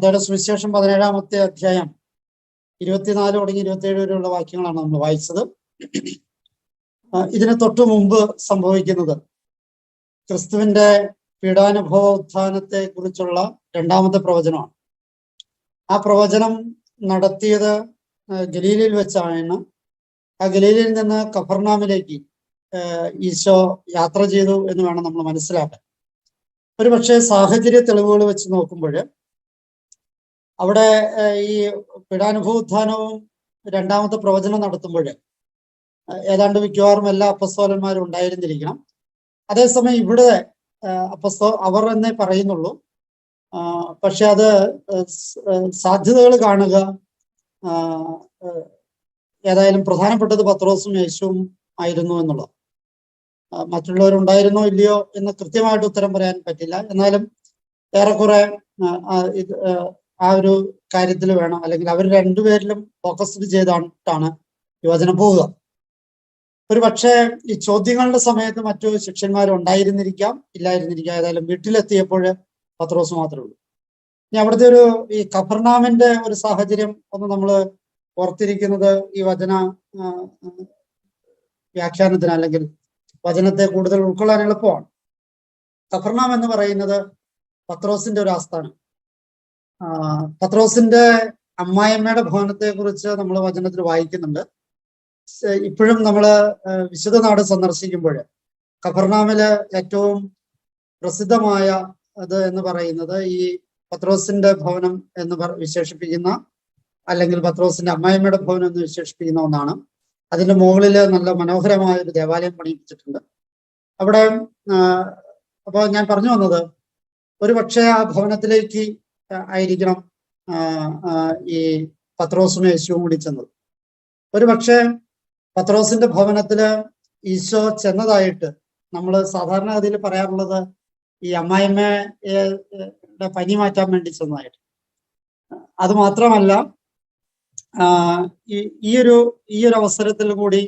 മതയുടെ സുവിശേഷം പതിനേഴാമത്തെ അധ്യായം ഇരുപത്തിനാല് തുടങ്ങി ഇരുപത്തിയേഴ് വരെയുള്ള വാക്യങ്ങളാണ് നമ്മൾ വായിച്ചത്. ഇതിന് തൊട്ടു മുമ്പ് സംഭവിക്കുന്നത് ക്രിസ്തുവിന്റെ പീഡാനുഭവ ഉത്ഥാനത്തെ കുറിച്ചുള്ള രണ്ടാമത്തെ പ്രവചനമാണ്. ആ പ്രവചനം നടത്തിയത് ഗലീലിൽ വെച്ചാണ്. ആ ഗലീലിൽ നിന്ന് കഫർനാമിലേക്ക് ഈശോ യാത്ര ചെയ്തു എന്ന് വേണം നമ്മൾ മനസ്സിലാക്കാൻ. ഒരുപക്ഷെ സാഹചര്യ തെളിവുകൾ വെച്ച് നോക്കുമ്പോൾ അവിടെ ഈ പീഡാനുഭവോത്ഥാനവും രണ്ടാമത്തെ പ്രവചനം നടത്തുമ്പോൾ ഏതാണ്ട് മിക്കവാറും എല്ലാ അപ്പസ്തോലന്മാരും ഉണ്ടായിരുന്നിരിക്കണം. അതേസമയം ഇവിടെ അപ്പസ്തോ അവർ എന്നേ പറയുന്നുള്ളൂ. പക്ഷെ അത് സാധ്യതകൾ കാണുക ഏതായാലും പ്രധാനപ്പെട്ടത് പത്രോസും യേശുവും ആയിരുന്നു എന്നുള്ളത് മറ്റുള്ളവരുണ്ടായിരുന്നോ ഇല്ലയോ എന്ന് കൃത്യമായിട്ട് ഉത്തരം പറയാൻ പറ്റില്ല. എന്നാലും ഏറെക്കുറെ ആ, ഒരു കാര്യത്തിൽ വേണം. അല്ലെങ്കിൽ അവർ രണ്ടുപേരിലും ഫോക്കസ്ഡ് ചെയ്താണ് യുവജനം പോവുക. ഒരു പക്ഷേ ഈ ചോദ്യങ്ങളുടെ സമയത്ത് മറ്റു ശിഷ്യന്മാർ ഉണ്ടായിരുന്നിരിക്കാം ഇല്ലായിരുന്നിരിക്കാം. ഏതായാലും വീട്ടിലെത്തിയപ്പോൾ പത്രോസ് മാത്രമേ ഉള്ളൂ. ഇനി അവിടുത്തെ ഒരു ഈ കഫർനാമിന്റെ ഒരു സാഹചര്യം ഒന്ന് നമ്മൾ ഓർത്തിരിക്കുന്നത് ഈ വചന വ്യാഖ്യാനത്തിന് അല്ലെങ്കിൽ വചനത്തെ കൂടുതൽ ഉൾക്കൊള്ളാൻ എളുപ്പമാണ്. കഫർനാം എന്ന് പറയുന്നത് പത്രോസിന്റെ ഒരു ആസ്ഥാനം. പത്രോസിന്റെ അമ്മായിയമ്മയുടെ ഭവനത്തെ കുറിച്ച് നമ്മൾ വചനത്തിൽ വായിക്കുന്നുണ്ട്. ഇപ്പോഴും നമ്മൾ വിശുദ്ധ നാട് സന്ദർശിക്കുമ്പോൾ കഫർനാമിൽ ഏറ്റവും പ്രസിദ്ധമായ അത് എന്ന് പറയുന്നത് ഈ പത്രോസിന്റെ ഭവനം എന്ന് വിശേഷിപ്പിക്കുന്ന അല്ലെങ്കിൽ പത്രോസിന്റെ അമ്മായിയമ്മയുടെ ഭവനം എന്ന് വിശേഷിപ്പിക്കുന്ന ഒന്നാണ്. അതിന്റെ മുകളിൽ നല്ല മനോഹരമായ ഒരു ദേവാലയം പണിയിപ്പിച്ചിട്ടുണ്ട്. അവിടെ അപ്പോൾ ഞാൻ പറഞ്ഞു വന്നത് ഒരു പക്ഷേ ആ ഭവനത്തിലേക്ക് ആയിരിക്കണം ഈ പത്രോസും യേശുവും കൂടി ചെന്നത് ഒരു പക്ഷേ പത്രോസിന്റെ ഭവനത്തിൽ ഈശോ ചെന്നതായിട്ട് നമ്മൾ സാധാരണഗതിയിൽ പറയാറുള്ളത് ഈ അമ്മായിമ്മയുടെ പനി മാറ്റാൻ വേണ്ടി ചെന്നതായിട്ട്. അത് മാത്രമല്ല ഈ ഒരു ഈ ഒരു അവസരത്തിൽ കൂടി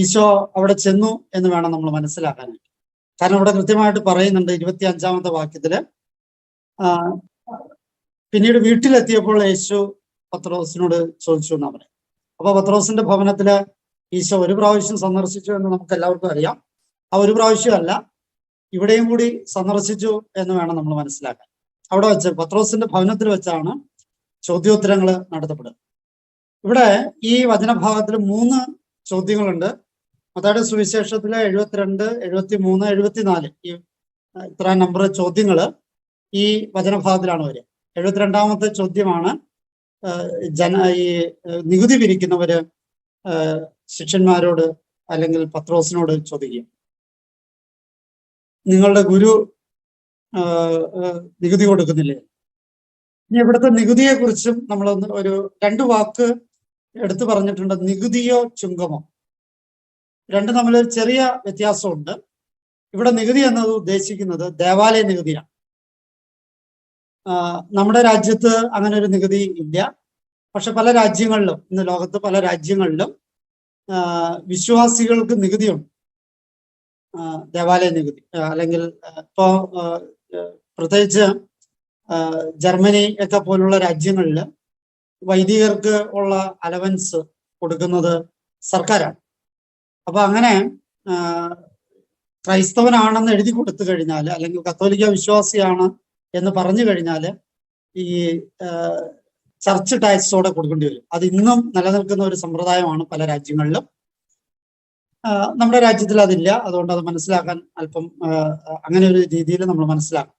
ഈശോ അവിടെ ചെന്നു എന്ന് വേണം നമ്മൾ മനസ്സിലാക്കാനായിട്ട്. കാരണം അവിടെ കൃത്യമായിട്ട് പറയുന്നുണ്ട് ഇരുപത്തി അഞ്ചാമത്തെ വാക്യത്തിൽ പിന്നീട് വീട്ടിലെത്തിയപ്പോൾ യേശു പത്രോസിനോട് ചോദിച്ചു എന്നാ പറയാം. അപ്പൊ പത്രോസിന്റെ ഭവനത്തിൽ ഈശോ ഒരു പ്രാവശ്യം സന്ദർശിച്ചു എന്ന് നമുക്ക് എല്ലാവർക്കും അറിയാം. ആ ഒരു പ്രാവശ്യമല്ല ഇവിടെയും കൂടി സന്ദർശിച്ചു എന്ന് വേണം നമ്മൾ മനസ്സിലാക്കാൻ. അവിടെ വെച്ച് പത്രോസിന്റെ ഭവനത്തിൽ വെച്ചാണ് ചോദ്യോത്തരങ്ങൾ നടത്തപ്പെടുക. ഇവിടെ ഈ വചനഭാഗത്തിൽ മൂന്ന് ചോദ്യങ്ങളുണ്ട്. മത്തായുടെ സുവിശേഷത്തിലെ എഴുപത്തിരണ്ട് എഴുപത്തി മൂന്ന് എഴുപത്തിനാല് ഈ ഇത്ര നമ്പർ ചോദ്യങ്ങൾ. ഈ വചനഭാഗത്തിലാണ് വരിക എഴുപത്തിരണ്ടാമത്തെ ചോദ്യമാണ് ജന ഈ നികുതി പിരിക്കുന്നവര് ശിഷ്യന്മാരോട് അല്ലെങ്കിൽ പത്രോസിനോട് ചോദിക്കുക. നിങ്ങളുടെ ഗുരു നികുതി കൊടുക്കുന്നില്ലേ? ഇനി ഇവിടുത്തെ നികുതിയെ കുറിച്ചും നമ്മൾ ഒരു രണ്ട് വാക്ക് എടുത്തു പറഞ്ഞിട്ടുണ്ട്. നികുതിയോ ചുങ്കമോ? രണ്ടും ഒരു ചെറിയ വ്യത്യാസമുണ്ട്. ഇവിടെ നികുതി എന്നത് ഉദ്ദേശിക്കുന്നത് ദേവാലയ നികുതിയാണ്. നമ്മുടെ രാജ്യത്ത് അങ്ങനെ ഒരു നികുതി ഇല്ല. പക്ഷെ പല രാജ്യങ്ങളിലും ഇന്ന് ലോകത്ത് പല രാജ്യങ്ങളിലും വിശ്വാസികൾക്ക് നികുതിയുണ്ട്. ദേവാലയ നികുതി അല്ലെങ്കിൽ ഇപ്പോ പ്രത്യേകിച്ച് ജർമ്മനി ഒക്കെ പോലുള്ള രാജ്യങ്ങളിൽ വൈദികർക്ക് ഉള്ള അലവൻസ് കൊടുക്കുന്നത് സർക്കാരാണ്. അപ്പൊ അങ്ങനെ ക്രൈസ്തവനാണെന്ന് എഴുതി കൊടുത്തു കഴിഞ്ഞാൽ അല്ലെങ്കിൽ കത്തോലിക്ക വിശ്വാസിയാണ് എന്ന് പറഞ്ഞു കഴിഞ്ഞാൽ ഈ ചർച്ച് ടാക്സോടെ കൊടുക്കേണ്ടി വരും. അത് ഇന്നും നിലനിൽക്കുന്ന ഒരു സമ്പ്രദായമാണ് പല രാജ്യങ്ങളിലും. നമ്മുടെ രാജ്യത്തിൽ അതില്ല. അതുകൊണ്ട് അത് മനസ്സിലാക്കാൻ അല്പം അങ്ങനെ ഒരു രീതിയിൽ നമ്മൾ മനസ്സിലാക്കും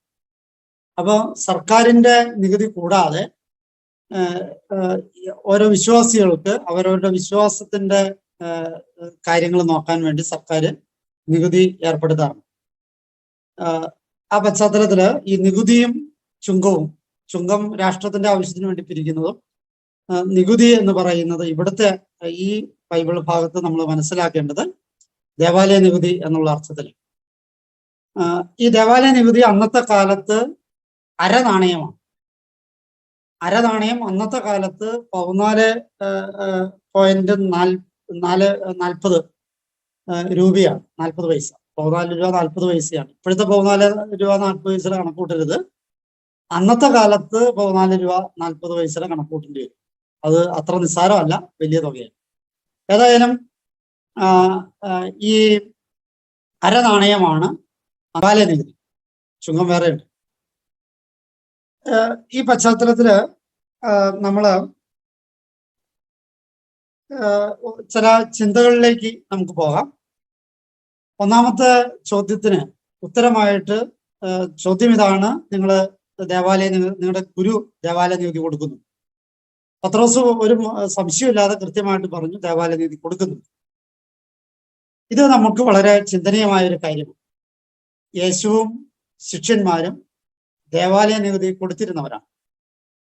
അപ്പോൾ സർക്കാരിന്റെ നികുതി കൂടാതെ ഓരോ വിശ്വാസികൾക്ക് അവരവരുടെ വിശ്വാസത്തിന്റെ കാര്യങ്ങൾ നോക്കാൻ വേണ്ടി സർക്കാർ നികുതി ഏർപ്പെടുത്താറുണ്ട്. ആ, പശ്ചാത്തലത്തിൽ ഈ നികുതിയും ചുങ്കവും ചുങ്കം രാഷ്ട്രത്തിന്റെ ആവശ്യത്തിന് വേണ്ടി പിരിക്കുന്നതും നികുതി എന്ന് പറയുന്നത് ഇവിടുത്തെ ഈ ബൈബിൾ ഭാഗത്ത് നമ്മൾ മനസ്സിലാക്കേണ്ടത് ദേവാലയ നികുതി എന്നുള്ള അർത്ഥത്തിൽ ഈ ദേവാലയ നികുതി അന്നത്തെ കാലത്ത് അര നാണയമാണ് അരനാണയം അന്നത്തെ കാലത്ത് പതിനാല് പോയിന്റ് നാൽ നാല് നാൽപ്പത് രൂപയാണ് നാൽപ്പത് പൈസ. പതിനാല് രൂപ നാൽപ്പത് പൈസയാണ്. ഇപ്പോഴത്തെ പതിനാല് രൂപ നാൽപ്പത് പൈസയുടെ കണക്കൂട്ടരുത്. അന്നത്തെ കാലത്ത് പതിനാല് രൂപ നാൽപ്പത് പൈസയുടെ കണക്കൂട്ടേണ്ടി വരും. അത് അത്ര നിസ്സാരമല്ല വലിയ തുകയാണ്. ഏതായാലും ഈ അരനാണയമാണ് അകാല നികുതി. ചുങ്കം വേറെയുണ്ട്. ഈ പശ്ചാത്തലത്തിൽ നമ്മൾ ചില ചിന്തകളിലേക്ക് നമുക്ക് പോകാം. ഒന്നാമത്തെ ചോദ്യത്തിന് ഉത്തരമായിട്ട് ചോദ്യം ഇതാണ്. നിങ്ങൾ ദേവാലയം നിങ്ങളുടെ ഗുരു ദേവാലയ നികുതി കൊടുക്കുന്നു. പത്രോസ് ഒരു സംശയമില്ലാതെ കൃത്യമായിട്ട് പറഞ്ഞു ദേവാലയ നികുതി കൊടുക്കുന്നു. ഇത് നമുക്ക് വളരെ ചിന്തനീയമായ ഒരു കാര്യമാണ്. യേശുവും ശിഷ്യന്മാരും ദേവാലയ നികുതി കൊടുത്തിരുന്നവരാണ്.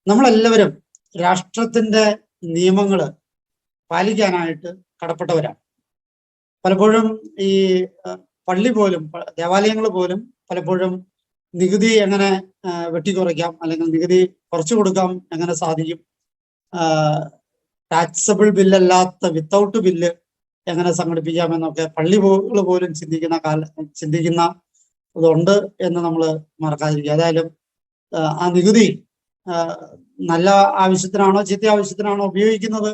നമ്മളെല്ലാവരും രാഷ്ട്രത്തിന്റെ നിയമങ്ങൾ പാലിക്കാനായിട്ട് കടപ്പെട്ടവരാണ്. പലപ്പോഴും ഈ പള്ളി പോലും ദേവാലയങ്ങൾ പോലും പലപ്പോഴും നികുതി എങ്ങനെ വെട്ടിക്കുറയ്ക്കാം അല്ലെങ്കിൽ നികുതി കുറച്ചു കൊടുക്കാം എങ്ങനെ സാധിക്കും? ടാക്സബിൾ ബില്ലല്ലാത്ത വിത്തൗട്ട് ബില്ല് എങ്ങനെ സംഘടിപ്പിക്കാം എന്നൊക്കെ പള്ളികൾ പോലും ചിന്തിക്കുന്ന കാല ചിന്തിക്കുന്ന ഇതുണ്ട് എന്ന് നമ്മൾ മറക്കാതിരിക്കുക. ഏതായാലും ആ, നികുതി നല്ല ആവശ്യത്തിനാണോ ചീത്ത ആവശ്യത്തിനാണോ ഉപയോഗിക്കുന്നത്?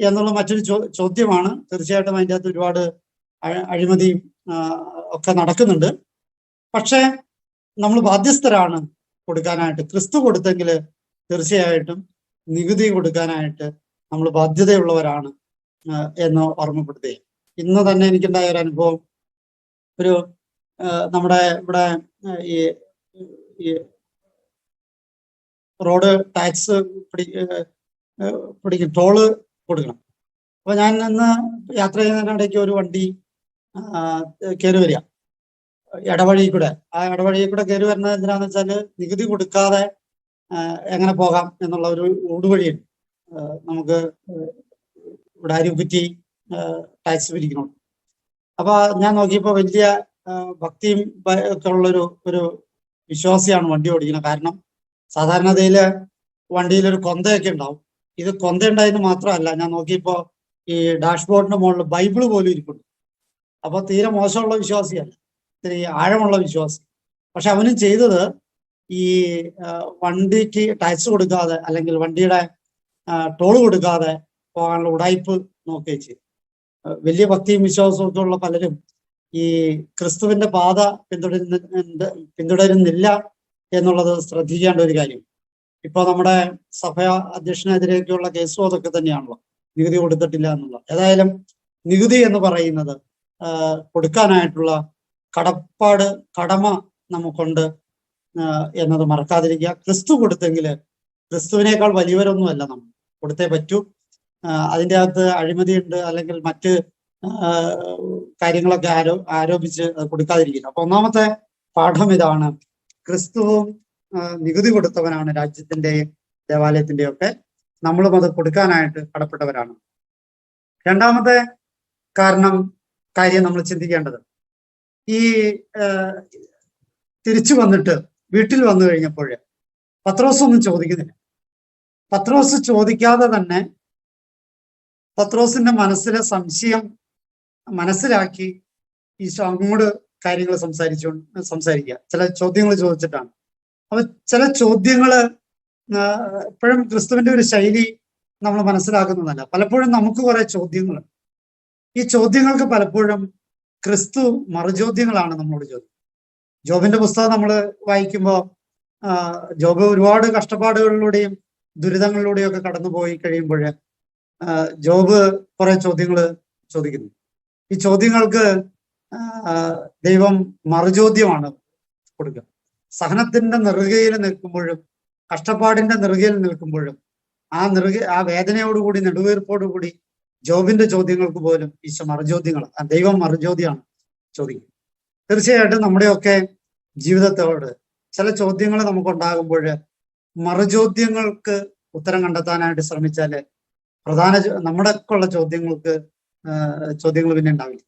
എന്നുള്ള മറ്റൊരു ചോദ്യമാണ്. തീർച്ചയായിട്ടും അതിന്റെ അകത്ത് ഒരുപാട് അഴ- അഴിമതിയും ഒക്കെ നടക്കുന്നുണ്ട്. പക്ഷേ നമ്മൾ ബാധ്യസ്ഥരാണ് കൊടുക്കാനായിട്ട്. ക്രിസ്തു കൊടുത്തെങ്കിൽ തീർച്ചയായിട്ടും നികുതി കൊടുക്കാനായിട്ട് നമ്മൾ ബാധ്യതയുള്ളവരാണ് എന്ന് ഓർമ്മപ്പെടുത്തി ഇന്ന് തന്നെ എനിക്കുണ്ടായ ഒരു അനുഭവം. ഒരു നമ്മുടെ ഇവിടെ ഈ റോഡ് ടാക്സ് പിടി പിടിക്കും. ടോൾ കൊടുക്കണം. അപ്പൊ ഞാൻ ഇന്ന് യാത്ര ചെയ്യുന്നതിനിടയ്ക്ക് ഒരു വണ്ടി കയറി വരിക. ഇടവഴി കൂടെ. ആ ഇടവഴി കൂടെ കയറി വരുന്നത് എന്തിനാന്ന് വെച്ചാൽ നികുതി കൊടുക്കാതെ എങ്ങനെ പോകാം എന്നുള്ള ഒരു ഊടുവഴിയുണ്ട്. നമുക്ക് ഇവിടെ അരികുറ്റി ടാക്സ് പിരിക്കണം അപ്പൊ ഞാൻ നോക്കിയപ്പോ വലിയ ഭക്തിയും ഒക്കെ ഉള്ളൊരു ഒരു വിശ്വാസിയാണ് വണ്ടി ഓടിക്കുന്നത്. കാരണം സാധാരണതയിൽ വണ്ടിയിൽ ഒരു കൊന്തയൊക്കെ ഉണ്ടാവും. ഇത് കൊന്തയുണ്ടായെന്ന് മാത്രമല്ല. ഞാൻ നോക്കിയപ്പോ ഈ ഡാഷ്ബോർഡിന്റെ മുകളിൽ ബൈബിൾ പോലും ഇരിപ്പുണ്ട്. അപ്പൊ തീരെ മോശമുള്ള വിശ്വാസിയല്ല. ഇത്തിരി ആഴമുള്ള വിശ്വാസി. പക്ഷെ അവനും ചെയ്തത് ഈ വണ്ടിക്ക് ടാക്സ് കൊടുക്കാതെ അല്ലെങ്കിൽ വണ്ടിയുടെ ടോൾ കൊടുക്കാതെ പോകാനുള്ള ഉടായ്പ് നോക്കുകയും ചെയ്തു. വലിയ ഭക്തിയും വിശ്വാസവും ഉള്ള പലരും ഈ ക്രിസ്തുവിന്റെ പാത പിന്തുടരുന്ന പിന്തുടരുന്നില്ല എന്നുള്ളത് ശ്രദ്ധിക്കേണ്ട ഒരു കാര്യം. ഇപ്പൊ നമ്മുടെ സഭ അധ്യക്ഷനെതിരെയൊക്കെയുള്ള കേസും അതൊക്കെ തന്നെയാണല്ലോ. നികുതി കൊടുത്തിട്ടില്ല എന്നുള്ള. ഏതായാലും നികുതി എന്ന് പറയുന്നത് കൊടുക്കാനായിട്ടുള്ള കടപ്പാട് കടമ നമുക്കുണ്ട് എന്നത് മറക്കാതിരിക്കുക. ക്രിസ്തു കൊടുത്തെങ്കിൽ ക്രിസ്തുവിനേക്കാൾ വലിയവരൊന്നുമല്ല നമ്മൾ. കൊടുത്തേ പറ്റൂ. അതിന്റെ അകത്ത് അഴിമതിയുണ്ട് അല്ലെങ്കിൽ മറ്റ് കാര്യങ്ങളൊക്കെ ആരോ ആരോപിച്ച് കൊടുക്കാതിരിക്കില്ല അപ്പൊ ഒന്നാമത്തെ പാഠം ഇതാണ് ക്രിസ്തുവും നികുതി കൊടുത്തവനാണ് രാജ്യത്തിന്റെയും ദേവാലയത്തിന്റെയും ഒക്കെ നമ്മളും അത് കൊടുക്കാനായിട്ട് കടപ്പെട്ടവരാണ്. രണ്ടാമത്തെ കാരണം കാര്യം നമ്മൾ ചിന്തിക്കേണ്ടത്. ഈ തിരിച്ചു വന്നിട്ട് വീട്ടിൽ വന്നു കഴിഞ്ഞപ്പോൾ പത്രോസ് ഒന്നും ചോദിക്കുന്നില്ല. പത്രോസ് ചോദിക്കാതെ തന്നെ പത്രോസിന്റെ മനസ്സിലെ സംശയം മനസ്സിലാക്കി ഈശോ അങ്ങോട്ട് കാര്യങ്ങൾ സംസാരിച്ചു സംസാരിക്കുക. ചില ചോദ്യങ്ങൾ ചോദിച്ചിട്ടാണ്. അപ്പൊ ചില ചോദ്യങ്ങൾ എപ്പോഴും ക്രിസ്തുവിന്റെ ഒരു ശൈലി നമ്മൾ മനസ്സിലാക്കുന്നതല്ല. പലപ്പോഴും നമുക്ക് കുറെ ചോദ്യങ്ങൾ ഈ ചോദ്യങ്ങൾക്ക് പലപ്പോഴും ക്രിസ്തു മറുചോദ്യങ്ങളാണ് നമ്മളോട് ചോദ്യം ജോബിന്റെ പുസ്തകം നമ്മൾ വായിക്കുമ്പോൾ ജോബ് ഒരുപാട് കഷ്ടപ്പാടുകളിലൂടെയും ദുരിതങ്ങളിലൂടെയും ഒക്കെ കടന്നുപോയി കഴിയുമ്പോൾ ജോബ് കുറെ ചോദ്യങ്ങൾ ചോദിക്കുന്നു. ഈ ചോദ്യങ്ങൾക്ക് ദൈവം മറുചോദ്യമാണ് കൊടുക്കുക. സഹനത്തിന്റെ നെറുകയിൽ നിൽക്കുമ്പോഴും കഷ്ടപ്പാടിന്റെ നെറുകയിൽ നിൽക്കുമ്പോഴും ആ നെറുക ആ വേദനയോടുകൂടി നെടുവീർപ്പോടുകൂടി ജോബിന്റെ ചോദ്യങ്ങൾക്ക് പോലും ഈശോ മറുചോദ്യങ്ങൾ ആ ദൈവം മറുചോദ്യമാണ് ചോദിക്കുന്നത്. തീർച്ചയായിട്ടും നമ്മുടെയൊക്കെ ജീവിതത്തോട് ചില ചോദ്യങ്ങൾ നമുക്കുണ്ടാകുമ്പോൾ മറുചോദ്യങ്ങൾക്ക് ഉത്തരം കണ്ടെത്താനായിട്ട് ശ്രമിച്ചാൽ പ്രധാന ചോ- നമ്മുടെ ഒക്കെ ഉള്ള ചോദ്യങ്ങൾക്ക് ചോദ്യങ്ങൾ പിന്നെ ഉണ്ടാവില്ല.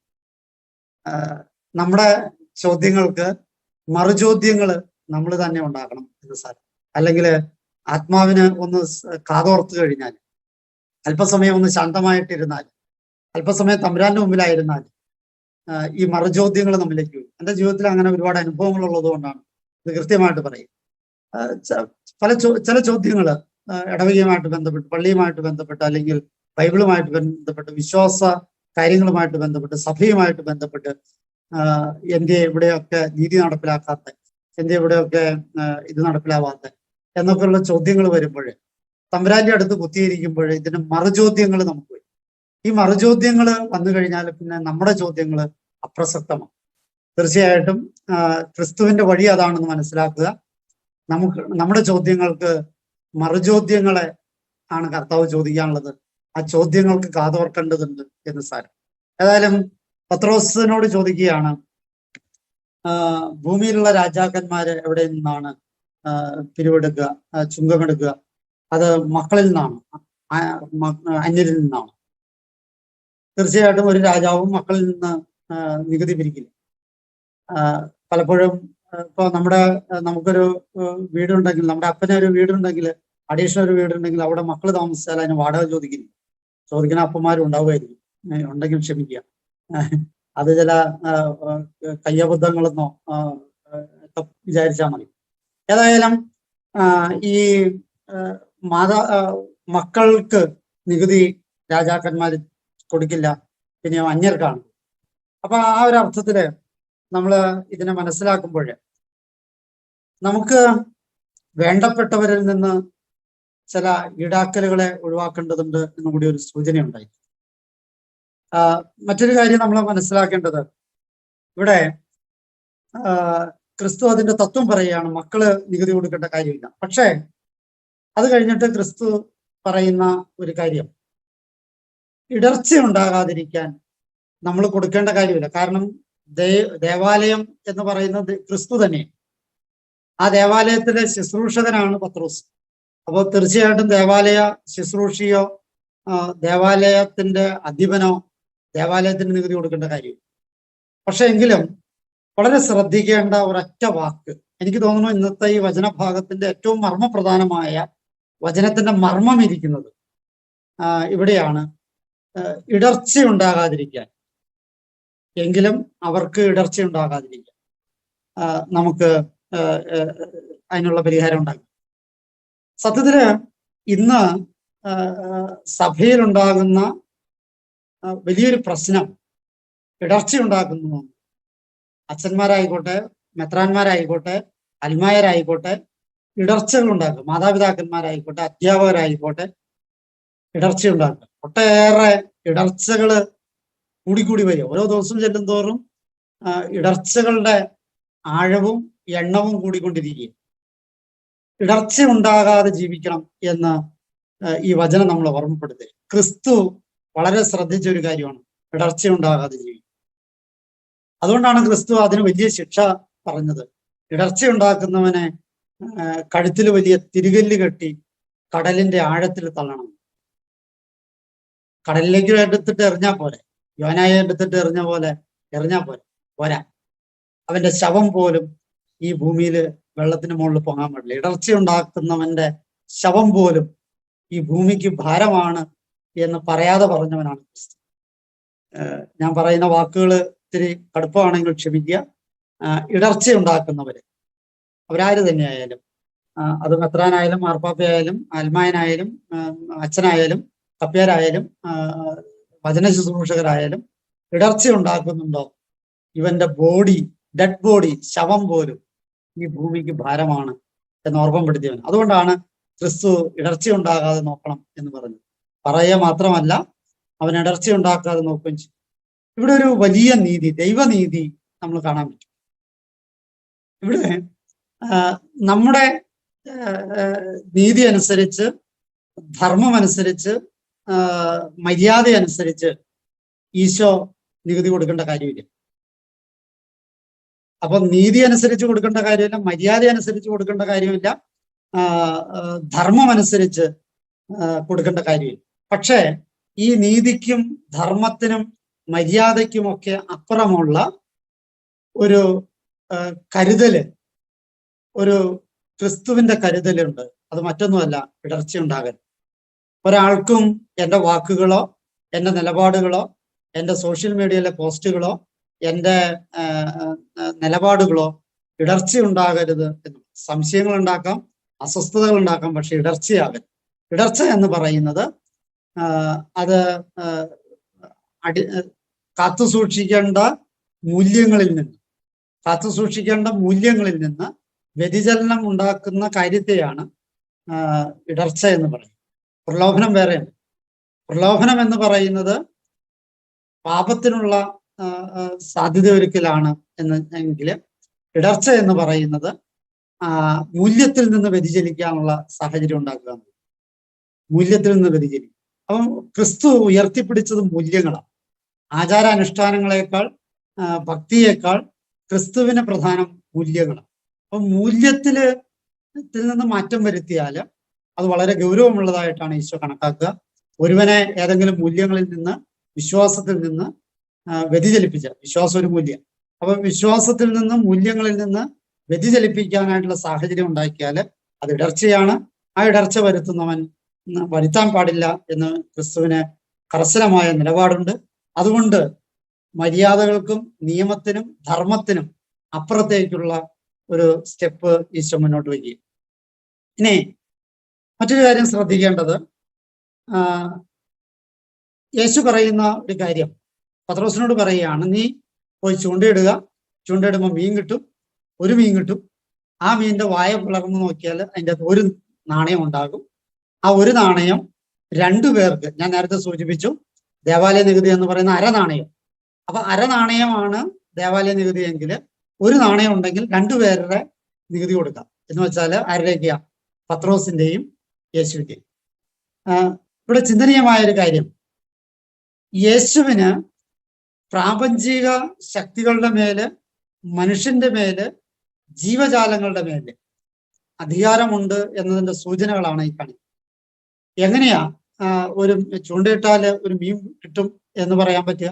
നമ്മുടെ ചോദ്യങ്ങൾക്ക് മറുചോദ്യങ്ങൾ നമ്മൾ തന്നെ ഉണ്ടാക്കണം എന്ന് സാർ അല്ലെങ്കിൽ ആത്മാവിന് ഒന്ന് കാതോർത്തു കഴിഞ്ഞാൽ അല്പസമയം ഒന്ന് ശാന്തമായിട്ടിരുന്നാൽ അല്പസമയം തമ്പുരാന്റെ മുമ്പിലായിരുന്നാൽ ഈ മറുചോദ്യങ്ങൾ നമ്മിലേക്ക് വരും. എന്റെ ജീവിതത്തിൽ അങ്ങനെ ഒരുപാട് അനുഭവങ്ങൾ ഉള്ളതുകൊണ്ടാണ് ഇത് കൃത്യമായിട്ട് പറയും പല ചില ചോദ്യങ്ങൾ ഇടവകയുമായിട്ട് ബന്ധപ്പെട്ട് പള്ളിയുമായിട്ട് ബന്ധപ്പെട്ട് അല്ലെങ്കിൽ ബൈബിളുമായിട്ട് ബന്ധപ്പെട്ട് വിശ്വാസ കാര്യങ്ങളുമായിട്ട് ബന്ധപ്പെട്ട് സഭയുമായിട്ട് ബന്ധപ്പെട്ട് ആ, എന്തേ ഇവിടെയൊക്കെ നീതി നടപ്പിലാക്കാത്ത എന്തേ ഇവിടെയൊക്കെ ഇത് നടപ്പിലാവാത്ത എന്നൊക്കെയുള്ള ചോദ്യങ്ങൾ വരുമ്പോൾ തമ്പുരാന്റെ അടുത്ത് കുത്തിയിരിക്കുമ്പോൾ ഇതിന് മറുചോദ്യങ്ങൾ നമുക്ക് വരും ഈ മറുചോദ്യങ്ങൾ വന്നു കഴിഞ്ഞാൽ പിന്നെ നമ്മുടെ ചോദ്യങ്ങൾ അപ്രസക്തമാണ്. തീർച്ചയായിട്ടും ക്രിസ്തുവിന്റെ വഴി അതാണെന്ന് മനസ്സിലാക്കുക. നമുക്ക് നമ്മുടെ ചോദ്യങ്ങൾക്ക് മറുചോദ്യങ്ങളെ ആണ് കർത്താവ് ചോദിക്കാനുള്ളത്. ആ ചോദ്യങ്ങൾക്ക് കാതോർക്കേണ്ടതുണ്ട് എന്ന് സാരം. ഏതായാലും പത്രോസിനോട് ചോദിക്കുകയാണ് ഭൂമിയിലുള്ള രാജാക്കന്മാര് എവിടെ നിന്നാണ് പിരിവെടുക്കുക ചുങ്കമെടുക്കുക? അത് മക്കളിൽ നിന്നാണ് അന്യരിൽ നിന്നാണ്. തീർച്ചയായിട്ടും ഒരു രാജാവും മക്കളിൽ നിന്ന് നികുതി പിരിക്കില്ല. പലപ്പോഴും ഇപ്പൊ നമ്മുടെ നമുക്കൊരു വീടുണ്ടെങ്കിൽ നമ്മുടെ അപ്പനെ ഒരു വീടുണ്ടെങ്കിൽ അഡീഷണൽ ഒരു വീടുണ്ടെങ്കിൽ അവിടെ മക്കൾ താമസിച്ചാൽ അതിന് വാടക ചോദിക്കില്ല. ചോദിക്കുന്ന അപ്പന്മാരും ഉണ്ടാവുമായിരിക്കും. ഉണ്ടെങ്കിൽ ക്ഷമിക്കുക. അത് ചില കയ്യബുദ്ധങ്ങളെന്നോ ഒക്കെ വിചാരിച്ചാൽ മതി. ഏതായാലും ഈ മാതാ മക്കൾക്ക് നികുതി രാജാക്കന്മാർ കൊടുക്കില്ല പിന്നെ അന്യർക്കാണ്. അപ്പൊ ആ ഒരു അർത്ഥത്തിൽ നമ്മൾ ഇതിനെ മനസ്സിലാക്കുമ്പോൾ നമുക്ക് വേണ്ടപ്പെട്ടവരിൽ നിന്ന് ചില ഈടാക്കലുകളെ ഒഴിവാക്കേണ്ടതുണ്ട് എന്നും കൂടി ഒരു സൂചനയുണ്ടായി. മറ്റൊരു കാര്യം നമ്മൾ മനസ്സിലാക്കേണ്ടത്. ഇവിടെ ക്രിസ്തു അതിന്റെ തത്വം പറയുകയാണ്. മക്കൾ നികുതി കൊടുക്കേണ്ട കാര്യമില്ല. പക്ഷേ അത് കഴിഞ്ഞിട്ട് ക്രിസ്തു പറയുന്ന ഒരു കാര്യം. ഇടർച്ച ഉണ്ടാകാതിരിക്കാൻ നമ്മൾ കൊടുക്കേണ്ട കാര്യമില്ല. കാരണം ദേ ദേവാലയം എന്ന് പറയുന്നത് ക്രിസ്തു തന്നെ. ആ ദേവാലയത്തിലെ ശുശ്രൂഷകനാണ് പത്രോസ്. അപ്പോൾ തീർച്ചയായിട്ടും ദേവാലയ ശുശ്രൂഷയോ ദേവാലയത്തിന്റെ അധിപനോ ദേവാലയത്തിന് നികുതി കൊടുക്കേണ്ട കാര്യം. പക്ഷെ എങ്കിലും വളരെ ശ്രദ്ധിക്കേണ്ട ഒരൊറ്റ വാക്ക്. എനിക്ക് തോന്നുന്നു ഇന്നത്തെ ഈ വചനഭാഗത്തിന്റെ ഏറ്റവും മർമ്മപ്രധാനമായ വചനത്തിന്റെ മർമ്മം ഇരിക്കുന്നത് ഇവിടെയാണ് ഇടർച്ച ഉണ്ടാകാതിരിക്കാൻ. എങ്കിലും അവർക്ക് ഇടർച്ച ഉണ്ടാകാതിരിക്കാൻ. നമുക്ക് അതിനുള്ള പരിഹാരം ഉണ്ടാകും സത്യത്തിൽ ഇന്ന് സഭയിലുണ്ടാകുന്ന വലിയൊരു പ്രശ്നം ഇടർച്ച ഉണ്ടാക്കുന്നു അച്ഛന്മാരായിക്കോട്ടെ മെത്രാന്മാരായിക്കോട്ടെ അൽമായരായിക്കോട്ടെ ഇടർച്ചകൾ ഉണ്ടാക്കും മാതാപിതാക്കന്മാരായിക്കോട്ടെ അധ്യാപകരായിക്കോട്ടെ ഇടർച്ച ഉണ്ടാക്കുക ഒട്ടേറെ ഇടർച്ചകൾ കൂടിക്കൂടി വരും. ഓരോ ദിവസം ചെല്ലും തോറും ഇടർച്ചകളുടെ ആഴവും എണ്ണവും കൂടിക്കൊണ്ടിരിക്കുകയും ഇടർച്ച ഉണ്ടാകാതെ ജീവിക്കണം എന്ന് ഈ വചനം നമ്മൾ ഓർമ്മപ്പെടുത്തുക ക്രിസ്തു വളരെ ശ്രദ്ധിച്ച ഒരു കാര്യമാണ്. ഇടർച്ച ഉണ്ടാകാതിരിക്കുക അതുകൊണ്ടാണ് ക്രിസ്തു അതിന് വലിയ ശിക്ഷ പറഞ്ഞത്. ഇടർച്ച ഉണ്ടാക്കുന്നവനെ കഴുത്തിൽ വലിയ തിരികല്ല് കെട്ടി കടലിന്റെ ആഴത്തിൽ തള്ളണം. കടലിലേക്ക് എടുത്തിട്ട് എറിഞ്ഞാൽ പോലെ യോനായ എടുത്തിട്ട് എറിഞ്ഞ പോലെ എറിഞ്ഞാൽ പോലെ പോരാ. അവന്റെ ശവം പോലും ഈ ഭൂമിയിൽ വെള്ളത്തിന് മുകളിൽ പൊങ്ങാൻ പാടില്ല. ഇടർച്ച ഉണ്ടാക്കുന്നവന്റെ ശവം പോലും ഈ ഭൂമിക്ക് ഭാരമാണ് എന്ന് പറയാതെ പറഞ്ഞവനാണ് ക്രിസ്തു. ഞാൻ പറയുന്ന വാക്കുകൾ ഇത്തിരി കടുപ്പമാണെങ്കിൽ ക്ഷമിക്കുക. ഇടർച്ച ഉണ്ടാക്കുന്നവര്. അവരാര് തന്നെയായാലും അത് മെത്രാനായാലും മാർപ്പാപ്പയായാലും ആത്മായനായാലും അച്ഛനായാലും കപ്പ്യാരായാലും വചന ശുശ്രൂഷകരായാലും ഇടർച്ച ഉണ്ടാക്കുന്നുണ്ടോ? ഇവന്റെ ബോഡി ഡെഡ് ബോഡി ശവം പോലും ഈ ഭൂമിക്ക് ഭാരമാണ് എന്ന് ഓർമ്മപ്പെടുത്തിയവൻ. അതുകൊണ്ടാണ് ക്രിസ്തു ഇടർച്ച ഉണ്ടാകാതെ നോക്കണം എന്ന് പറഞ്ഞത്. പറയുക മാത്രമല്ല അവൻ ഇടർച്ച ഉണ്ടാക്കാതെ നോക്കുകയും ചെയ്യും. ഇവിടെ ഒരു വലിയ നീതി ദൈവനീതി നമ്മൾ കാണാൻ പറ്റും. ഇവിടെ നമ്മുടെ നീതി അനുസരിച്ച് ധർമ്മം അനുസരിച്ച് മര്യാദ അനുസരിച്ച് ഈശോ നികുതി കൊടുക്കേണ്ട കാര്യമില്ല. അപ്പൊ നീതി അനുസരിച്ച് കൊടുക്കേണ്ട കാര്യമില്ല മര്യാദ അനുസരിച്ച് കൊടുക്കേണ്ട കാര്യമില്ല ധർമ്മം അനുസരിച്ച് കൊടുക്കേണ്ട കാര്യമില്ല. പക്ഷേ ഈ നീതിക്കും ധർമ്മത്തിനും മര്യാദയ്ക്കുമൊക്കെ അപ്പുറമുള്ള ഒരു കരുതൽ ഒരു ക്രിസ്തുവിന്റെ കരുതലുണ്ട്. അത് മറ്റൊന്നുമല്ല ഇടർച്ച ഉണ്ടാകരുത് ഒരാൾക്കും എന്റെ വാക്കുകളോ എന്റെ നിലപാടുകളോ എന്റെ സോഷ്യൽ മീഡിയയിലെ പോസ്റ്റുകളോ എന്റെ നിലപാടുകളോ ഇടർച്ച ഉണ്ടാകരുത് എന്ന്. സംശയങ്ങൾ ഉണ്ടാക്കാം അസ്വസ്ഥതകൾ ഉണ്ടാക്കാം പക്ഷെ ഇടർച്ചയാകരുത് ഇടർച്ച എന്ന് പറയുന്നത് അത് അടി കാത്തു സൂക്ഷിക്കേണ്ട മൂല്യങ്ങളിൽ നിന്ന് കാത്തു സൂക്ഷിക്കേണ്ട മൂല്യങ്ങളിൽ നിന്ന് വ്യതിചലനം ഉണ്ടാക്കുന്ന കാര്യത്തെയാണ് ഇടർച്ച എന്ന് പറയുന്നത്. പ്രലോഭനം വേറെയാണ്. പ്രലോഭനം എന്ന് പറയുന്നത് പാപത്തിനുള്ള സാധ്യത ഒരുക്കലാണ് എന്ന് എങ്കിൽ ഇടർച്ച എന്ന് പറയുന്നത് മൂല്യത്തിൽ നിന്ന് വ്യതിചലിക്കാനുള്ള സാഹചര്യം ഉണ്ടാക്കുക മൂല്യത്തിൽ നിന്ന് വ്യതിചലിക്കും അപ്പം ക്രിസ്തു ഉയർത്തിപ്പിടിച്ചത് മൂല്യങ്ങളാണ്. ആചാരാനുഷ്ഠാനങ്ങളെക്കാൾ ഭക്തിയേക്കാൾ ക്രിസ്തുവിന് പ്രധാനം മൂല്യങ്ങളാണ്. അപ്പം മൂല്യത്തിൽ നിന്ന് മാറ്റം വരുത്തിയാൽ അത് വളരെ ഗൗരവമുള്ളതായിട്ടാണ് ഈശോ കണക്കാക്കുക. ഒരുവനെ ഏതെങ്കിലും മൂല്യങ്ങളിൽ നിന്ന് വിശ്വാസത്തിൽ നിന്ന് വ്യതിചലിപ്പിച്ച വിശ്വാസം ഒരു മൂല്യം. അപ്പൊ വിശ്വാസത്തിൽ നിന്ന് മൂല്യങ്ങളിൽ നിന്ന് വ്യതിചലിപ്പിക്കാനായിട്ടുള്ള സാഹചര്യം ഉണ്ടാക്കിയാൽ അത് ഇടർച്ചയാണ്. ആ ഇടർച്ച വരുത്തുന്നവൻ വരുത്താൻ പാടില്ല എന്ന് ക്രിസ്തുവിന് കർശനമായ നിലപാടുണ്ട്. അതുകൊണ്ട് മര്യാദകൾക്കും നിയമത്തിനും ധർമ്മത്തിനും അപ്പുറത്തേക്കുള്ള ഒരു സ്റ്റെപ്പ് ഈശോ മുന്നോട്ട് വയ്ക്കുക. ഇനി മറ്റൊരു കാര്യം ശ്രദ്ധിക്കേണ്ടത് യേശു പറയുന്ന ഒരു കാര്യം. പത്രോസിനോട് പറയുകയാണ് നീ പോയി ചൂണ്ടയിടുക. ചൂണ്ടയിടുമ്പോൾ മീൻ കിട്ടും ഒരു മീൻ കിട്ടും. ആ മീനിന്റെ വായ പിളർന്ന് നോക്കിയാൽ അതിന്റെ ഒരു നാണയം ഉണ്ടാകും. ആ ഒരു നാണയം രണ്ടു പേർക്ക് ഞാൻ നേരത്തെ സൂചിപ്പിച്ചു. ദേവാലയ നികുതി എന്ന് പറയുന്ന അര നാണയം അപ്പൊ അര നാണയമാണ് ദേവാലയ നികുതി എങ്കിൽ ഒരു നാണയം ഉണ്ടെങ്കിൽ രണ്ടുപേരുടെ നികുതി കൊടുക്കാം. എന്ന് വെച്ചാൽ ആരുടെയൊക്കെയാ? പത്രോസിന്റെയും യേശുവിന്റെയും. ഇവിടെ ചിന്തനീയമായ ഒരു കാര്യം. യേശുവിന് പ്രാപഞ്ചിക ശക്തികളുടെ മേൽ മനുഷ്യന്റെ മേൽ ജീവജാലങ്ങളുടെ മേൽ അധികാരമുണ്ട് എന്നതിന്റെ സൂചനകളാണ് ഈ കണി എങ്ങനെയാ ഒരു ചൂണ്ടയിട്ടാൽ ഒരു മീൻ കിട്ടും എന്ന് പറയാൻ പറ്റുക?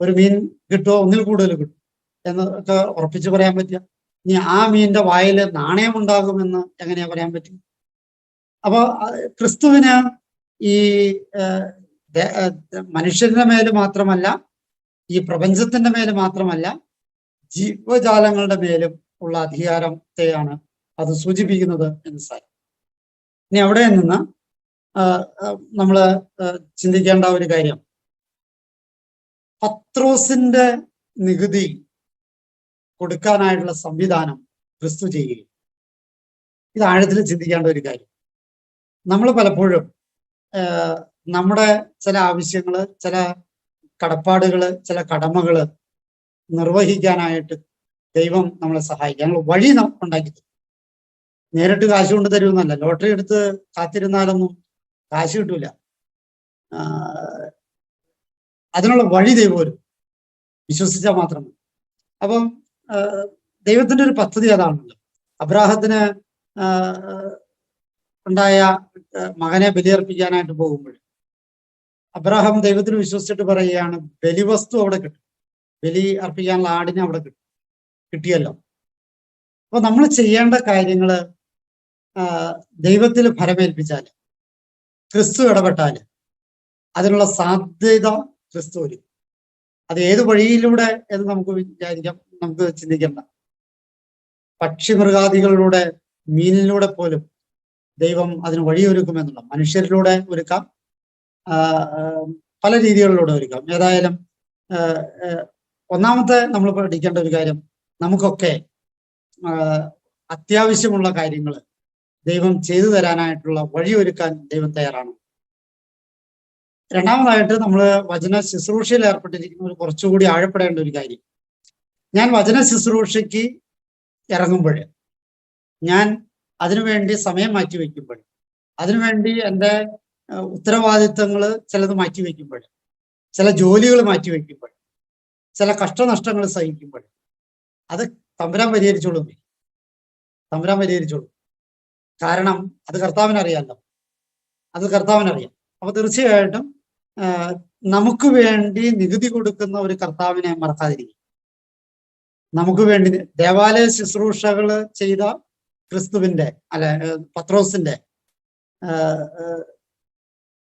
ഒരു മീൻ കിട്ടുമോ ഒന്നിൽ കൂടുതൽ കിട്ടും എന്നൊക്കെ ഉറപ്പിച്ച് പറയാൻ പറ്റുക. ഇനി ആ മീനിന്റെ വായിൽ നാണയം ഉണ്ടാകുമെന്ന് എങ്ങനെയാ പറയാൻ പറ്റും അപ്പൊ ആ, ക്രിസ്തുവിന് ഈ മനുഷ്യന്റെ മേൽ മാത്രമല്ല ഈ പ്രപഞ്ചത്തിന്റെ മേൽ മാത്രമല്ല ജീവജാലങ്ങളുടെ മേലും ഉള്ള അധികാരത്തെയാണ് അത് സൂചിപ്പിക്കുന്നത് എന്ന് സാരം. ഇനി അവിടെ നിന്ന് നമ്മൾ ചിന്തിക്കേണ്ട ഒരു കാര്യം. പത്രോസിന്റെ നികുതി കൊടുക്കാനായിട്ടുള്ള സംവിധാനം ക്രിസ്തു ചെയ്യുകയും. ഇത് ആഴത്തിൽ ചിന്തിക്കേണ്ട ഒരു കാര്യം. നമ്മൾ പലപ്പോഴും നമ്മുടെ ചില ആവശ്യങ്ങൾ ചില കടപ്പാടുകൾ ചില കടമകൾ നിർവഹിക്കാനായിട്ട് ദൈവം നമ്മളെ സഹായിക്കും. ഞങ്ങൾ വഴി ഉണ്ടാക്കി തരും. നേരിട്ട് കാശ് കൊണ്ട് തരുമെന്നല്ല. ലോട്ടറി എടുത്ത് കാത്തിരുന്നാലൊന്നും കാശ് കിട്ടൂല. അതിനുള്ള വഴി ദൈവം വരും വിശ്വസിച്ചാൽ മാത്രം അപ്പം ദൈവത്തിന്റെ ഒരു പദ്ധതി അതാണല്ലോ. അബ്രാഹത്തിന് ഉണ്ടായ മകനെ ബലിയർപ്പിക്കാനായിട്ട് പോകുമ്പോൾ അബ്രാഹാം ദൈവത്തിന് വിശ്വസിച്ചിട്ട് പറയുകയാണ് ബലിവസ്തു അവിടെ കിട്ടും. ബലി അർപ്പിക്കാനുള്ള ആടിനെ അവിടെ കിട്ടും. കിട്ടിയല്ലോ. അപ്പൊ നമ്മൾ ചെയ്യേണ്ട കാര്യങ്ങൾ ദൈവത്തിൽ ഫലമേൽപ്പിച്ചാൽ ക്രിസ്തു ഇടപെട്ടാൽ അതിനുള്ള സാധ്യത ക്രിസ്തു വരും. അത് ഏത് വഴിയിലൂടെ എന്ന് നമുക്ക് വിചാരിക്കാം നമുക്ക് ചിന്തിക്കണ്ട. പക്ഷി മൃഗാദികളിലൂടെ മീനിലൂടെ പോലും ദൈവം അതിന് വഴിയൊരുക്കുമെന്നുള്ള മനുഷ്യരിലൂടെ ഒരുക്കാം പല രീതികളിലൂടെ ഒരുക്കാം. ഏതായാലും ഒന്നാമത്തെ നമ്മൾ പഠിക്കേണ്ട ഒരു കാര്യം നമുക്കൊക്കെ അത്യാവശ്യമുള്ള കാര്യങ്ങൾ ദൈവം ചെയ്തു തരാനായിട്ടുള്ള വഴിയൊരുക്കാൻ ദൈവം തയ്യാറാണ്. രണ്ടാമതായിട്ട് നമ്മൾ വചന ശുശ്രൂഷയിൽ ഏർപ്പെട്ടിരിക്കുന്നവർ കുറച്ചുകൂടി ആഴപ്പെടേണ്ട ഒരു കാര്യം. ഞാൻ വചന ശുശ്രൂഷയ്ക്ക് ഇറങ്ങുമ്പോൾ ഞാൻ അതിനുവേണ്ടി സമയം മാറ്റി വയ്ക്കുമ്പോൾ അതിനുവേണ്ടി എന്റെ ഉത്തരവാദിത്തങ്ങൾ ചിലത് മാറ്റി വയ്ക്കുമ്പോൾ ചില ജോലികൾ മാറ്റി വയ്ക്കുമ്പോൾ ചില കഷ്ടനഷ്ടങ്ങൾ സഹിക്കുമ്പോൾ അത് തമ്പുരാൻ പരിഹരിച്ചോളും. തമ്പുരാൻ പരിഹരിച്ചോളും. കാരണം അത് കർത്താവിനറിയാമല്ലോ അത് കർത്താവിനറിയാം. അപ്പൊ തീർച്ചയായിട്ടും നമുക്ക് വേണ്ടി നികുതി കൊടുക്കുന്ന ഒരു കർത്താവിനെ മറക്കാതിരിക്കും നമുക്ക് വേണ്ടി ദേവാലയ ശുശ്രൂഷകൾ ചെയ്ത ക്രിസ്തുവിന്റെ അല്ല പത്രോസിന്റെ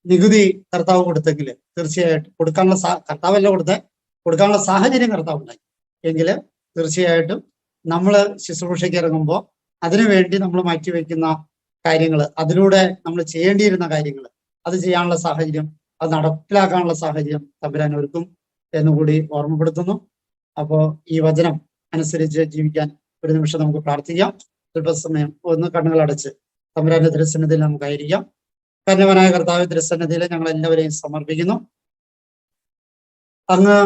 നികുതി കർത്താവ് കൊടുത്തെങ്കിൽ തീർച്ചയായിട്ടും കൊടുക്കാനുള്ള കർത്താവല്ല കൊടുത്ത കൊടുക്കാനുള്ള സാഹചര്യം കർത്താവ് ഉണ്ടായി. എങ്കിൽ തീർച്ചയായിട്ടും നമ്മൾ ശുശ്രൂഷയ്ക്ക് ഇറങ്ങുമ്പോൾ അതിനുവേണ്ടി നമ്മൾ മാറ്റിവെക്കുന്ന കാര്യങ്ങൾ അതിലൂടെ നമ്മൾ ചെയ്യേണ്ടിയിരുന്ന കാര്യങ്ങൾ അത് ചെയ്യാനുള്ള സാഹചര്യം അത് നടപ്പിലാക്കാനുള്ള സാഹചര്യം തമ്പുരാൻ ഒരുക്കും എന്നുകൂടി ഓർമ്മപ്പെടുത്തുന്നു. അപ്പോ ഈ വചനം അനുസരിച്ച് ജീവിക്കാൻ ഒരു നിമിഷം നമുക്ക് പ്രാർത്ഥിക്കാം. അല്പസമയം ഒന്ന് കണ്ണുകൾ അടച്ച് തമ്പുരാന്റെ തിരുസന്നിധിയിൽ നമുക്കായിരിക്കാം കന്യവനായ കർത്താവ് തിരുസന്നിധിയിൽ ഞങ്ങൾ എല്ലാവരെയും സമർപ്പിക്കുന്നു. അങ്ങ്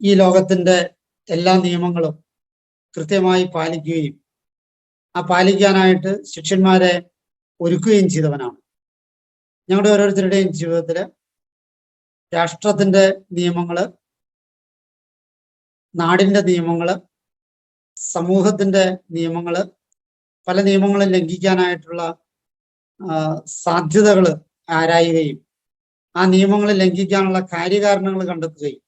ഈ ലോകത്തിന്റെ എല്ലാ നിയമങ്ങളും കൃത്യമായി പാലിക്കുകയും ആ പാലിക്കാനായിട്ട് ശിഷ്യന്മാരെ ഒരുക്കുകയും ചെയ്തവനാണ്. ഞങ്ങളുടെ ഓരോരുത്തരുടെയും ജീവിതത്തിൽ രാഷ്ട്രത്തിന്റെ നിയമങ്ങൾ നാടിന്റെ നിയമങ്ങൾ സമൂഹത്തിന്റെ നിയമങ്ങൾ പല നിയമങ്ങളും ലംഘിക്കാനായിട്ടുള്ള സാധ്യതകൾ ആരായുകയും ആ നിയമങ്ങൾ ലംഘിക്കാനുള്ള കാര്യകാരണങ്ങൾ കണ്ടെത്തുകയും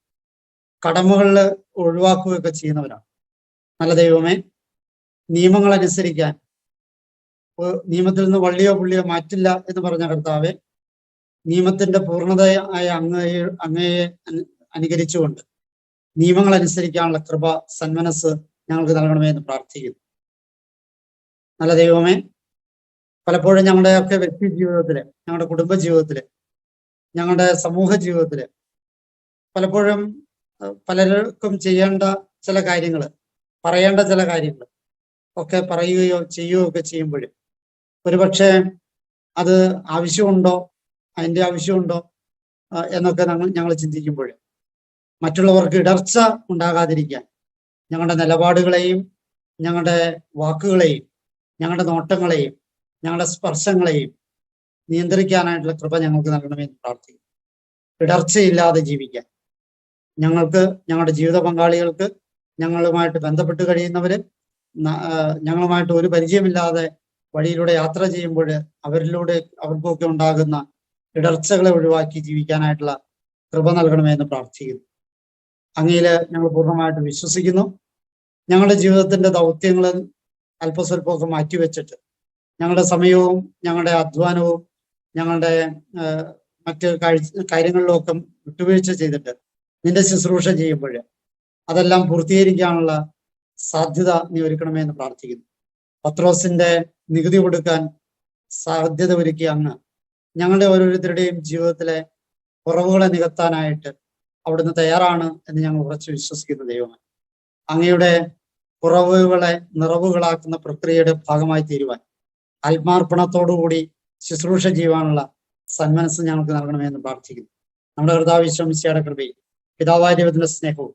കടമകളിൽ ഒഴിവാക്കുകയൊക്കെ ചെയ്യുന്നവരാണ്. നല്ല ദൈവമേ നിയമങ്ങൾ അനുസരിക്കാൻ നിയമത്തിൽ നിന്ന് വള്ളിയോ പുള്ളിയോ മാറ്റില്ല എന്ന് പറഞ്ഞ കർത്താവെ നിയമത്തിന്റെ പൂർണതയായ അങ്ങയെ അങ്ങയെ അനു- അനുകരിച്ചുകൊണ്ട് നിയമങ്ങൾ അനുസരിക്കാനുള്ള കൃപ സന്മനസ് ഞങ്ങൾക്ക് നൽകണമേ എന്ന് പ്രാർത്ഥിക്കുന്നു. നല്ല ദൈവമേ പലപ്പോഴും ഞങ്ങളുടെയൊക്കെ വ്യക്തി ജീവിതത്തിൽ ഞങ്ങളുടെ കുടുംബ ജീവിതത്തിൽ ഞങ്ങളുടെ സമൂഹ ജീവിതത്തിൽ പലപ്പോഴും പലർക്കും ചെയ്യേണ്ട ചില കാര്യങ്ങൾ പറയേണ്ട ചില കാര്യങ്ങൾ. ഒക്കെ പറയുകയോ ചെയ്യുകയോ ഒക്കെ ചെയ്യുമ്പോൾ ഒരുപക്ഷെ അത് ആവശ്യമുണ്ടോ? അതിന്റെ ആവശ്യമുണ്ടോ? എന്നൊക്കെ ഞങ്ങൾ ഞങ്ങൾ ചിന്തിക്കുമ്പോൾ മറ്റുള്ളവർക്ക് ഇടർച്ച ഉണ്ടാകാതിരിക്കാൻ ഞങ്ങളുടെ നിലപാടുകളെയും ഞങ്ങളുടെ വാക്കുകളെയും ഞങ്ങളുടെ നോട്ടങ്ങളെയും ഞങ്ങളുടെ സ്പർശങ്ങളെയും നിയന്ത്രിക്കാനായിട്ടുള്ള കൃപ ഞങ്ങൾക്ക് നൽകണമെന്ന് പ്രാർത്ഥിക്കുന്നു. ഇടർച്ചയില്ലാതെ ജീവിക്കാൻ ഞങ്ങൾക്ക് ഞങ്ങളുടെ ജീവിത പങ്കാളികൾക്ക് ഞങ്ങളുമായിട്ട് ബന്ധപ്പെട്ട് കഴിയുന്നവര് ഞങ്ങളുമായിട്ട് ഒരു പരിചയമില്ലാതെ വഴിയിലൂടെ യാത്ര ചെയ്യുമ്പോൾ അവരിലൂടെ അവർക്കൊക്കെ ഉണ്ടാകുന്ന ഇടർച്ചകളെ ഒഴിവാക്കി ജീവിക്കാനായിട്ടുള്ള കൃപ നൽകണമെന്ന് പ്രാർത്ഥിക്കുന്നു. അങ്ങയിൽ ഞങ്ങൾ പൂർണമായിട്ട് വിശ്വസിക്കുന്നു. ഞങ്ങളുടെ ജീവിതത്തിന്റെ ദൗത്യങ്ങൾ അല്പസ്വല്പമൊക്കെ മാറ്റിവെച്ചിട്ട് ഞങ്ങളുടെ സമയവും ഞങ്ങളുടെ അധ്വാനവും ഞങ്ങളുടെ മറ്റ് കാഴ്ച കാര്യങ്ങളിലും ഒക്കെ വിട്ടുവീഴ്ച ചെയ്തിട്ട് നിന്റെ ശുശ്രൂഷ ചെയ്യുമ്പോൾ അതെല്ലാം പൂർത്തീകരിക്കാനുള്ള സാധ്യത നീ ഒരുക്കണമേ എന്ന് പ്രാർത്ഥിക്കുന്നു. പത്രോസിന്റെ നികുതി കൊടുക്കാൻ സാധ്യത ഒരുക്കി അങ്ങ് ഞങ്ങളുടെ ഓരോരുത്തരുടെയും ജീവിതത്തിലെ കുറവുകളെ നികത്താനായിട്ട് അവിടുന്ന് തയ്യാറാണ് എന്ന് ഞങ്ങൾ ഉറച്ചു വിശ്വസിക്കുന്ന ദൈവമാണ് അങ്ങയുടെ കുറവുകളെ നിറവുകളാക്കുന്ന പ്രക്രിയയുടെ ഭാഗമായി തീരുവാൻ ആത്മാർപ്പണത്തോടുകൂടി ശുശ്രൂഷ ചെയ്യുവാനുള്ള സന്മനസ് ഞങ്ങൾക്ക് നൽകണമെന്ന് പ്രാർത്ഥിക്കുന്നു. നമ്മുടെ കർത്താവ് വിശ്വമിശയുടെ കൃപയും പിതാവായ ദൈവത്തിന്റെ സ്നേഹവും